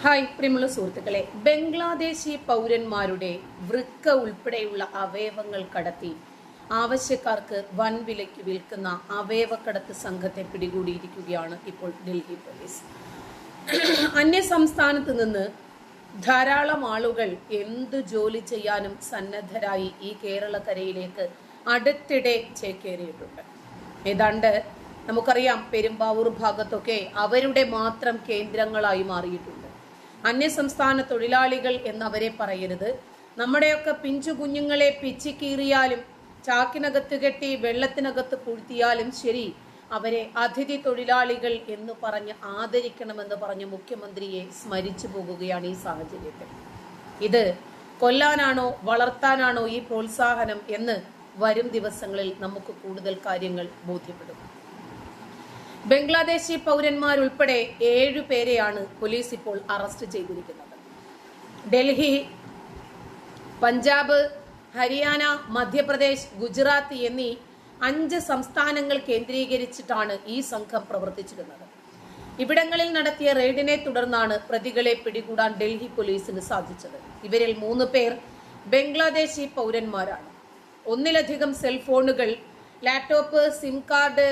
Hi പ്രിയമുള്ള സുഹൃത്തുക്കളെ. ബംഗ്ലാദേശി പൗരന്മാരുടെ വൃക്ക ഉൾപ്പെടെയുള്ള അവയവങ്ങൾ കടത്തി ആവശ്യക്കാർക്ക് വൻ വിലയ്ക്ക് വിൽക്കുന്ന അവയവക്കടത്ത് സംഘത്തെ പിടികൂടിയിരിക്കുകയാണ് ഇപ്പോൾ ഡൽഹി പോലീസ്. അന്യ സംസ്ഥാനത്ത് നിന്ന് ധാരാളം ആളുകൾ എന്ത് ജോലി ചെയ്യാനും സന്നദ്ധരായി ഈ കേരളക്കരയിലേക്ക് അടുത്തിടെ ചേക്കേറിയിട്ടുണ്ട്. ഏതാണ്ട് നമുക്കറിയാം പെരുമ്പാവൂർ ഭാഗത്തൊക്കെ അവരുടെ മാത്രം കേന്ദ്രങ്ങളായി മാറിയിട്ടുണ്ട്. അന്യസംസ്ഥാന തൊഴിലാളികൾ എന്നവരെ പറയരുത്. നമ്മുടെയൊക്കെ പിഞ്ചു കുഞ്ഞുങ്ങളെ പിച്ചിക്കീറിയാലും ചാക്കിനകത്ത് കെട്ടി വെള്ളത്തിനകത്ത് പൂഴ്ത്തിയാലും ശരി അവരെ അതിഥി തൊഴിലാളികൾ എന്ന് പറഞ്ഞ് ആദരിക്കണമെന്ന് പറഞ്ഞ് മുഖ്യമന്ത്രിയെ സ്മരിച്ചു പോകുകയാണ് ഈ സാഹചര്യത്തിൽ. ഇത് കൊല്ലാനാണോ വളർത്താനാണോ ഈ പ്രോത്സാഹനം എന്ന് വരും ദിവസങ്ങളിൽ നമുക്ക് കൂടുതൽ കാര്യങ്ങൾ ബോധ്യപ്പെടും. ബംഗ്ലാദേശി പൗരന്മാരുൾപ്പെടെ ഏഴു പേരെയാണ് പോലീസ് ഇപ്പോൾ അറസ്റ്റ് ചെയ്തിരിക്കുന്നത്. ഡൽഹി പഞ്ചാബ് ഹരിയാന മധ്യപ്രദേശ് ഗുജറാത്ത് എന്നീ അഞ്ച് സംസ്ഥാനങ്ങൾ കേന്ദ്രീകരിച്ചിട്ടാണ് ഈ സംഘം പ്രവർത്തിച്ചിരുന്നത്. ഇവിടങ്ങളിൽ നടത്തിയ റെയ്ഡിനെ തുടർന്നാണ് പ്രതികളെ പിടികൂടാൻ ഡൽഹി പോലീസിന് സാധിച്ചത്. ഇവരിൽ മൂന്ന് പേർ ബംഗ്ലാദേശി പൗരന്മാരാണ്. ഒന്നിലധികം സെൽഫോണുകൾ ലാപ്ടോപ്പ് സിം കാർഡ്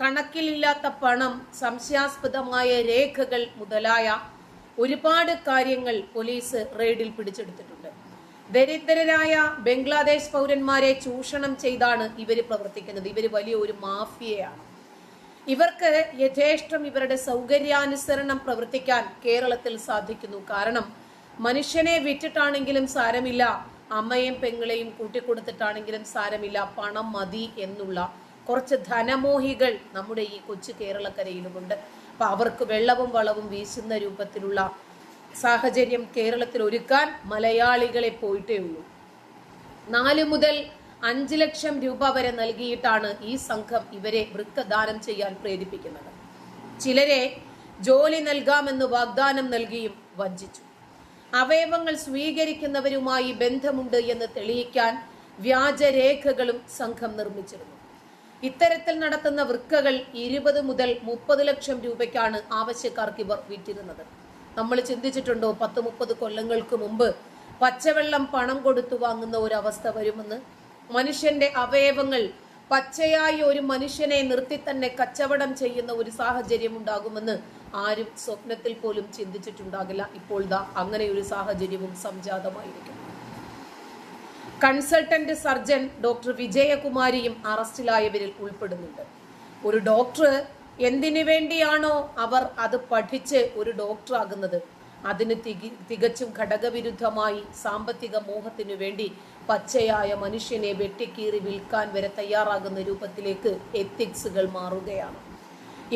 കണക്കിലില്ലാത്ത പണം സംശയാസ്പദമായ രേഖകൾ മുതലായ ഒരുപാട് കാര്യങ്ങൾ പോലീസ് റെയ്ഡിൽ പിടിച്ചെടുത്തിട്ടുണ്ട്. ദരിദ്രരായ ബംഗ്ലാദേശ് പൗരന്മാരെ ചൂഷണം ചെയ്താണ് ഇവർ പ്രവർത്തിക്കുന്നത്. ഇവർ വലിയ ഒരു മാഫിയയാണ്. ഇവർക്ക് യഥേഷ്ടം ഇവരുടെ സൗകര്യാനുസരണം പ്രവർത്തിക്കാൻ കേരളത്തിൽ സാധിക്കുന്നു. കാരണം മനുഷ്യനെ വിറ്റിട്ടാണെങ്കിലും സാരമില്ല അമ്മയും പെങ്ങളെയും കൂട്ടിക്കൊടുത്തിട്ടാണെങ്കിലും സാരമില്ല പണം മതി എന്നുള്ള കുറച്ച് ധനമോഹികൾ നമ്മുടെ ഈ കൊച്ചു കേരളക്കരയിലുമുണ്ട്. അപ്പൊ അവർക്ക് വെള്ളവും വളവും വീശുന്ന രൂപത്തിലുള്ള സാഹചര്യം കേരളത്തിൽ ഒരുക്കാൻ മലയാളികളെ പോയിട്ടേ ഉള്ളൂ. നാല് മുതൽ അഞ്ച് ലക്ഷം രൂപ വരെ നൽകിയിട്ടാണ് ഈ സംഘം ഇവരെ വൃക്കദാനം ചെയ്യാൻ പ്രേരിപ്പിക്കുന്നത്. ചിലരെ ജോലി നൽകാമെന്ന് വാഗ്ദാനം നൽകിയും വഞ്ചിച്ചു. അവയവങ്ങൾ സ്വീകരിക്കുന്നവരുമായി ബന്ധമുണ്ട് എന്ന് തെളിയിക്കാൻ വ്യാജരേഖകളും സംഘം നിർമ്മിച്ചിരുന്നു. ഇത്തരത്തിൽ നടത്തുന്ന വൃക്കകൾ ഇരുപത് മുതൽ മുപ്പത് ലക്ഷം രൂപയ്ക്കാണ് ആവശ്യക്കാർക്ക് ഇവർ വിറ്റിരുന്നത്. നമ്മൾ ചിന്തിച്ചിട്ടുണ്ടോ പത്ത് മുപ്പത് കൊല്ലങ്ങൾക്ക് മുമ്പ് പച്ചവെള്ളം പണം കൊടുത്തു വാങ്ങുന്ന ഒരു അവസ്ഥ വരുമെന്ന്? മനുഷ്യന്റെ അവയവങ്ങൾ പച്ചയായി ഒരു മനുഷ്യനെ നിർത്തി തന്നെ കച്ചവടം ചെയ്യുന്ന ഒരു സാഹചര്യം ഉണ്ടാകുമെന്ന് ആരും സ്വപ്നത്തിൽ പോലും ചിന്തിച്ചിട്ടുണ്ടാകില്ല. ഇപ്പോൾ ദാ അങ്ങനെ ഒരു സാഹചര്യവും സംജാതമായിരിക്കും കൺസൾട്ടന്റ് സർജൻ ഡോക്ടർ വിജയകുമാരിയും അറസ്റ്റിലായവരിൽ ഉൾപ്പെടുന്നുണ്ട്. ഒരു ഡോക്ടർ എന്തിനു വേണ്ടിയാണോ അവർ അത് പഠിച്ച് ഒരു ഡോക്ടർ ആകുന്നത് അതിന് തികി തികച്ചും ഘടകവിരുദ്ധമായി സാമ്പത്തിക മോഹത്തിനു വേണ്ടി പച്ചയായ മനുഷ്യനെ വെട്ടിക്കീറി വിൽക്കാൻ വരെ തയ്യാറാകുന്ന രൂപത്തിലേക്ക് എത്തിക്സുകൾ മാറുകയാണ്.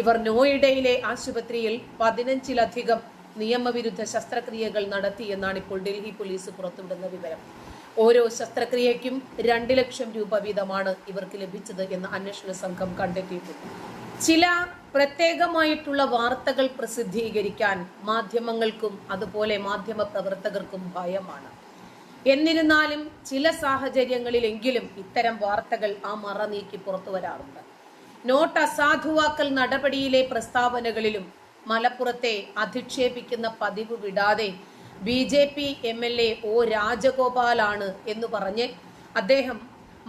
ഇവർ നോയിഡയിലെ ആശുപത്രിയിൽ പതിനഞ്ചിലധികം നിയമവിരുദ്ധ ശസ്ത്രക്രിയകൾ നടത്തി എന്നാണ് ഇപ്പോൾ ഡൽഹി പോലീസ് പുറത്തുവിടുന്ന വിവരം. ഓരോ ശസ്ത്രക്രിയയ്ക്കും രണ്ട് ലക്ഷം രൂപ വീതമാണ് ഇവർക്ക് ലഭിച്ചത് എന്ന് അന്വേഷണ സംഘം കണ്ടെത്തിയിട്ടുണ്ട്. ചില പ്രത്യേകമായിട്ടുള്ള വാർത്തകൾ പ്രസിദ്ധീകരിക്കാൻ മാധ്യമങ്ങൾക്കും അതുപോലെ മാധ്യമ പ്രവർത്തകർക്കും ഭയമാണ്. എന്നിരുന്നാലും ചില സാഹചര്യങ്ങളിലെങ്കിലും ഇത്തരം വാർത്തകൾ ആ മറ നീക്കി പുറത്തു വരാറുണ്ട്. നോട്ട് അസാധുവാക്കൽ നടപടിയിലെ പ്രസ്താവനകളിലും മലപ്പുറത്തെ അധിക്ഷേപിക്കുന്ന പതിവ് വിടാതെ B J P M L A O രാജഗോപാലാണ് എന്ന് പറഞ്ഞ് അദ്ദേഹം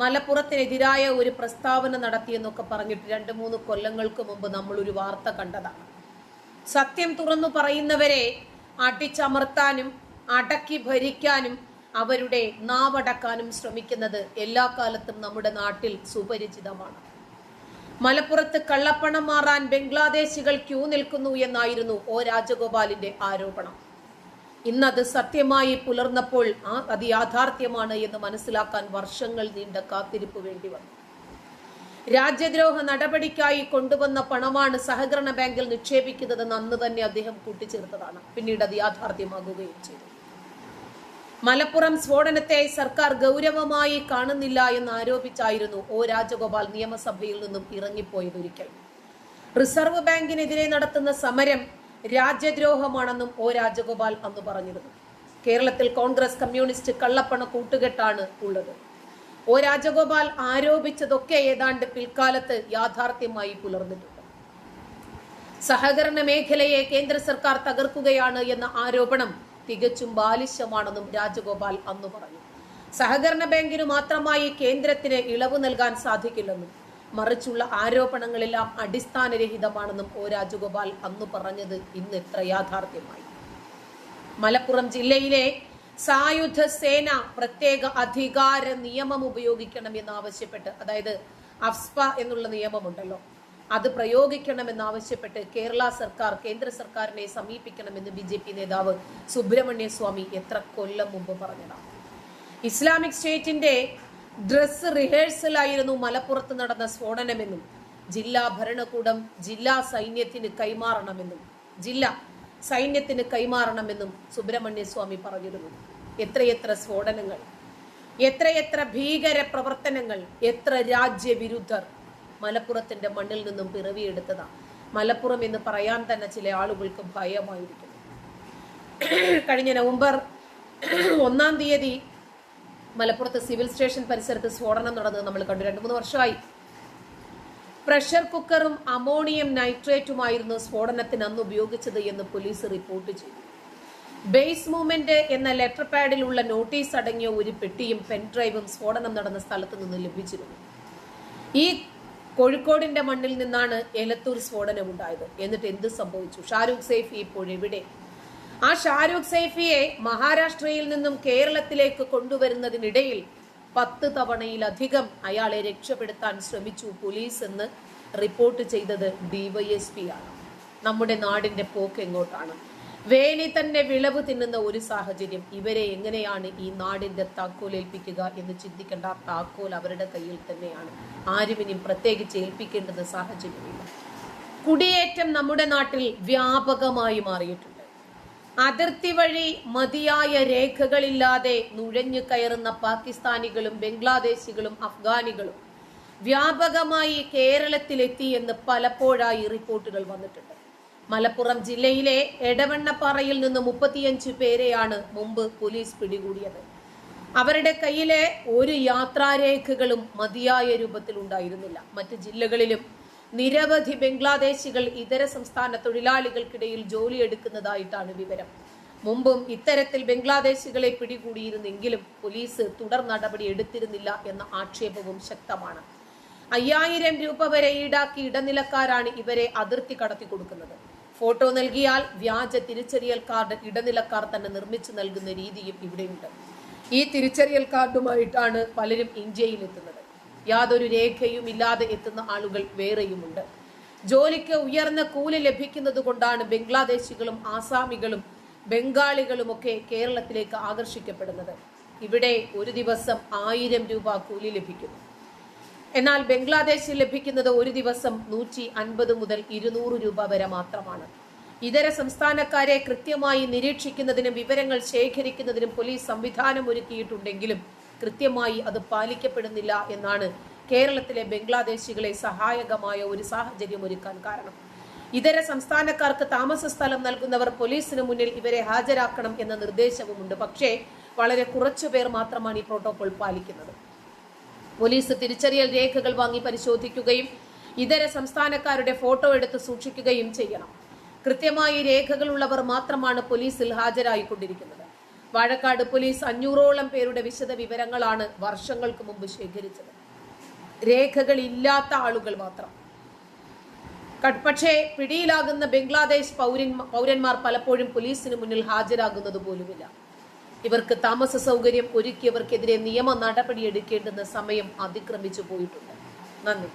മലപ്പുറത്തിനെതിരായ ഒരു പ്രസ്താവന നടത്തിയെന്നൊക്കെ പറഞ്ഞിട്ട് രണ്ട് മൂന്ന് കൊല്ലങ്ങൾക്ക് മുമ്പ് നമ്മൾ ഒരു വാർത്ത കണ്ടതാണ്. സത്യം തുറന്നു പറയുന്നവരെ അടിച്ചമർത്താനും അടക്കി ഭരിക്കാനും അവരുടെ നാവടക്കാനും ശ്രമിക്കുന്നത് എല്ലാ കാലത്തും നമ്മുടെ നാട്ടിൽ സുപരിചിതമാണ്. മലപ്പുറത്ത് കള്ളപ്പണം മാറാൻ ബംഗ്ലാദേശികൾ ക്യൂ നിൽക്കുന്നു എന്നായിരുന്നു ഒ രാജഗോപാലിന്റെ ആരോപണം. ഇന്നത് സത്യമായി പുലർന്നപ്പോൾ ആ അത് യാഥാർത്ഥ്യമാണ് എന്ന് മനസ്സിലാക്കാൻ വർഷങ്ങൾ നീണ്ട കാത്തിരിപ്പ് വേണ്ടി വന്നു. രാജ്യദ്രോഹ നടപടിക്കായി കൊണ്ടുവന്ന പണമാണ് സഹകരണ ബാങ്കിൽ നിക്ഷേപിക്കുന്നതെന്ന് അന്ന് തന്നെ അദ്ദേഹം കൂട്ടിച്ചേർത്തതാണ്. പിന്നീട് അത് യാഥാർത്ഥ്യമാകുകയും ചെയ്തു. മലപ്പുറം സ്ഫോടനത്തെ സർക്കാർ ഗൗരവമായി കാണുന്നില്ല എന്ന് ആരോപിച്ചായിരുന്നു ഒ രാജഗോപാൽ നിയമസഭയിൽ നിന്നും ഇറങ്ങിപ്പോയതൊരിക്കൽ. റിസർവ് ബാങ്കിനെതിരെ നടത്തുന്ന സമരം രാജ്യദ്രോഹമാണെന്നും ഒ രാജഗോപാൽ അന്ന് പറഞ്ഞിരുന്നു. കേരളത്തിൽ കോൺഗ്രസ് കമ്മ്യൂണിസ്റ്റ് കള്ളപ്പണ കൂട്ടുകെട്ടാണ് ഉള്ളത്. ഒ രാജഗോപാൽ ആരോപിച്ചതൊക്കെ ഏതാണ്ട് പിൽക്കാലത്ത് യാഥാർത്ഥ്യമായി പുലർന്നിട്ടുണ്ട്. സഹകരണ മേഖലയെ കേന്ദ്ര സർക്കാർ തകർക്കുകയാണ് എന്ന ആരോപണം തികച്ചും ബാലിശ്യമാണെന്നും രാജഗോപാൽ അന്ന് പറഞ്ഞു. സഹകരണ ബാങ്കിന് മാത്രമായി കേന്ദ്രത്തിന് ഇളവ് നൽകാൻ സാധിക്കില്ലെന്നും മറിച്ചുള്ള ആരോപണങ്ങളെല്ലാം അടിസ്ഥാനരഹിതമാണെന്നും ഒ രാജഗോപാൽ അന്ന് പറഞ്ഞത് ഇന്ന് എത്ര യാഥാർത്ഥ്യമായി. മലപ്പുറം ജില്ലയിലെ സായുധ സേന പ്രത്യേക അധികാര നിയമം ഉപയോഗിക്കണം എന്നാവശ്യപ്പെട്ട് അതായത് അഫ്സ്പ എന്നുള്ള നിയമമുണ്ടല്ലോ അത് പ്രയോഗിക്കണമെന്നാവശ്യപ്പെട്ട് കേരള സർക്കാർ കേന്ദ്ര സർക്കാരിനെ സമീപിക്കണമെന്ന് ബി ജെ പി നേതാവ് സുബ്രഹ്മണ്യ സ്വാമി എത്ര കൊല്ലം മുമ്പ് പറഞ്ഞതാണ്. ഇസ്ലാമിക് സ്റ്റേറ്റിന്റെ ഡ്രസ് റിഹേഴ്സലായിരുന്നു മലപ്പുറത്ത് നടന്ന സ്ഫോടനമെന്നും ജില്ലാ ഭരണകൂടം ജില്ലാ സൈന്യത്തിന് കൈമാറണമെന്നും ജില്ല സൈന്യത്തിന് കൈമാറണമെന്നും സുബ്രഹ്മണ്യസ്വാമി പറഞ്ഞിരുന്നു. എത്രയെത്ര സ്ഫോടനങ്ങൾ എത്രയെത്ര ഭീകര പ്രവർത്തനങ്ങൾ എത്ര രാജ്യവിരുദ്ധർ മലപ്പുറത്തിന്റെ മണ്ണിൽ നിന്നും പിറവിയെടുത്തതാണ് മലപ്പുറം എന്ന് പറയാൻ തന്നെ ചില ആളുകൾക്ക് ഭയമായിരിക്കുന്നു. കഴിഞ്ഞ നവംബർ ഒന്നാം തീയതി മലപ്പുറത്ത് സിവിൽ സ്റ്റേഷൻ പരിസരത്ത് സ്ഫോടനം നടന്നത് നമ്മൾ കണ്ടു. രണ്ടു മൂന്ന് വർഷമായി. പ്രഷർ കുക്കറും അമോണിയം നൈട്രേറ്റുമായിരുന്നു സ്ഫോടനത്തിന് അന്ന് ഉപയോഗിച്ചത് എന്ന് പോലീസ് റിപ്പോർട്ട് ചെയ്തു. ബേസ് മൂവ്മെന്റ് എന്ന ലെറ്റർ പാഡിലുള്ള നോട്ടീസ് അടങ്ങിയ ഒരു പെട്ടിയും പെൻ ഡ്രൈവും സ്ഫോടനം നടന്ന സ്ഥലത്ത് നിന്ന് ലഭിച്ചിരുന്നു. ഈ കോഴിക്കോടിന്റെ മണ്ണിൽ നിന്നാണ് എലത്തൂർ സ്ഫോടനം ഉണ്ടായത് എന്നിട്ട് എന്ത് സംഭവിച്ചു? ഷാരൂഖ് സേഫ് ഇപ്പോൾ എവിടെ ആ ഷാരൂഖ് സൈഫിയെ മഹാരാഷ്ട്രയിൽ നിന്നും കേരളത്തിലേക്ക് കൊണ്ടുവരുന്നതിനിടയിൽ പത്ത് തവണയിലധികം അയാളെ രക്ഷപ്പെടുത്താൻ ശ്രമിച്ചു പോലീസ് എന്ന് റിപ്പോർട്ട് ചെയ്തത് ഡിവൈഎസ്പി ആണ്. നമ്മുടെ നാടിന്റെ പോക്ക് എങ്ങോട്ടാണ്? വേലി തന്നെ വിളവ് തിന്നുന്ന ഒരു സാഹചര്യം. ഇവരെ എങ്ങനെയാണ് ഈ നാടിന്റെ താക്കോൽ ഏൽപ്പിക്കുക എന്ന് ചിന്തിക്കേണ്ട താക്കോൽ അവരുടെ കയ്യിൽ തന്നെയാണ്. ആരും പ്രത്യേകിച്ച് ഏൽപ്പിക്കേണ്ടത് സാഹചര്യമില്ല. കുടിയേറ്റം നമ്മുടെ നാട്ടിൽ വ്യാപകമായി മാറിയിട്ടുണ്ട്. അതിർത്തി വഴി മതിയായ രേഖകളില്ലാതെ നുഴഞ്ഞു കയറുന്ന പാകിസ്ഥാനികളും ബംഗ്ലാദേശികളും അഫ്ഗാനികളും വ്യാപകമായി കേരളത്തിലെത്തി എന്ന് പലപ്പോഴായി റിപ്പോർട്ടുകൾ വന്നിട്ടുണ്ട്. മലപ്പുറം ജില്ലയിലെ എടവണ്ണപ്പാറയിൽ നിന്ന് മുപ്പത്തിയഞ്ചു പേരെയാണ് മുമ്പ് പോലീസ് പിടികൂടിയത്. അവരുടെ കയ്യിലെ ഒരു യാത്രാരേഖകളും മതിയായ രൂപത്തിൽ ഉണ്ടായിരുന്നില്ല മറ്റ് ജില്ലകളിലും നിരവധി ബംഗ്ലാദേശികൾ ഇതര സംസ്ഥാന തൊഴിലാളികൾക്കിടയിൽ ജോലിയെടുക്കുന്നതായിട്ടാണ് വിവരം. മുമ്പും ഇത്തരത്തിൽ ബംഗ്ലാദേശികളെ പിടികൂടിയിരുന്നെങ്കിലും പോലീസ് തുടർ നടപടി എടുത്തിരുന്നില്ല എന്ന ആക്ഷേപവും ശക്തമാണ്. അയ്യായിരം രൂപ വരെ ഈടാക്കി ഇടനിലക്കാരാണ് ഇവരെ അതിർത്തി കടത്തി കൊടുക്കുന്നത്. ഫോട്ടോ നൽകിയാൽ വ്യാജ തിരിച്ചറിയൽ കാർഡ് ഇടനിലക്കാർ തന്നെ നിർമ്മിച്ചു നൽകുന്ന രീതിയും ഇവിടെയുണ്ട്. ഈ തിരിച്ചറിയൽ കാർഡുമായിട്ടാണ് പലരും ഇന്ത്യയിൽ എത്തുന്നത് യാതൊരു രേഖയും ഇല്ലാതെ എത്തുന്ന ആളുകൾ വേറെയുമുണ്ട്. ജോലിക്ക് ഉയർന്ന കൂലി ലഭിക്കുന്നത് കൊണ്ടാണ് ബംഗ്ലാദേശികളും ആസാമികളും ബംഗാളികളും ഒക്കെ കേരളത്തിലേക്ക് ആകർഷിക്കപ്പെടുന്നത്. ഇവിടെ ഒരു ദിവസം ആയിരം രൂപ കൂലി ലഭിക്കുന്നു. എന്നാൽ ബംഗ്ലാദേശിൽ ലഭിക്കുന്നത് ഒരു ദിവസം നൂറ്റി അൻപത് മുതൽ ഇരുന്നൂറ് രൂപ വരെ മാത്രമാണ്. ഇതര സംസ്ഥാനക്കാരെ കൃത്യമായി നിരീക്ഷിക്കുന്നതിനും വിവരങ്ങൾ ശേഖരിക്കുന്നതിനും പോലീസ് സംവിധാനം ഒരുക്കിയിട്ടുണ്ടെങ്കിലും കൃത്യമായി അത് പാലിക്കപ്പെടുന്നില്ല എന്നാണ് കേരളത്തിലെ ബംഗ്ലാദേശികളെ സഹായകമായ ഒരു സാഹചര്യം ഒരുക്കാൻ കാരണം. ഇതര സംസ്ഥാനക്കാർക്ക് താമസ സ്ഥലം നൽകുന്നവർ പോലീസിന് മുന്നിൽ ഇവരെ ഹാജരാക്കണം എന്ന നിർദ്ദേശവുമുണ്ട്. പക്ഷേ വളരെ കുറച്ചു പേർ മാത്രമാണ് ഈ പ്രോട്ടോകോൾ പാലിക്കുന്നത്. പോലീസ് തിരിച്ചറിയൽ രേഖകൾ വാങ്ങി പരിശോധിക്കുകയും ഇതര സംസ്ഥാനക്കാരുടെ ഫോട്ടോ എടുത്ത് സൂക്ഷിക്കുകയും ചെയ്യണം. കൃത്യമായി രേഖകളുള്ളവർ മാത്രമാണ് പോലീസിൽ ഹാജരായിക്കൊണ്ടിരിക്കുന്നത്. വാഴക്കാട് പോലീസ് അഞ്ഞൂറോളം പേരുടെ വിശദ വിവരങ്ങളാണ് വർഷങ്ങൾക്ക് മുമ്പ് ശേഖരിച്ചത്. രേഖകളില്ലാത്ത ആളുകൾ മാത്രം. പക്ഷേ പിടിയിലാകുന്ന ബംഗ്ലാദേശ് പൗരൻ പൗരന്മാർ പലപ്പോഴും പോലീസിന് മുന്നിൽ ഹാജരാകുന്നത് പോലുമില്ല. ഇവർക്ക് താമസ സൗകര്യം ഒരുക്കിയവർക്കെതിരെ നിയമ നടപടിയെടുക്കേണ്ടുന്ന സമയം അതിക്രമിച്ചു പോയിട്ടുണ്ട്. നന്ദി.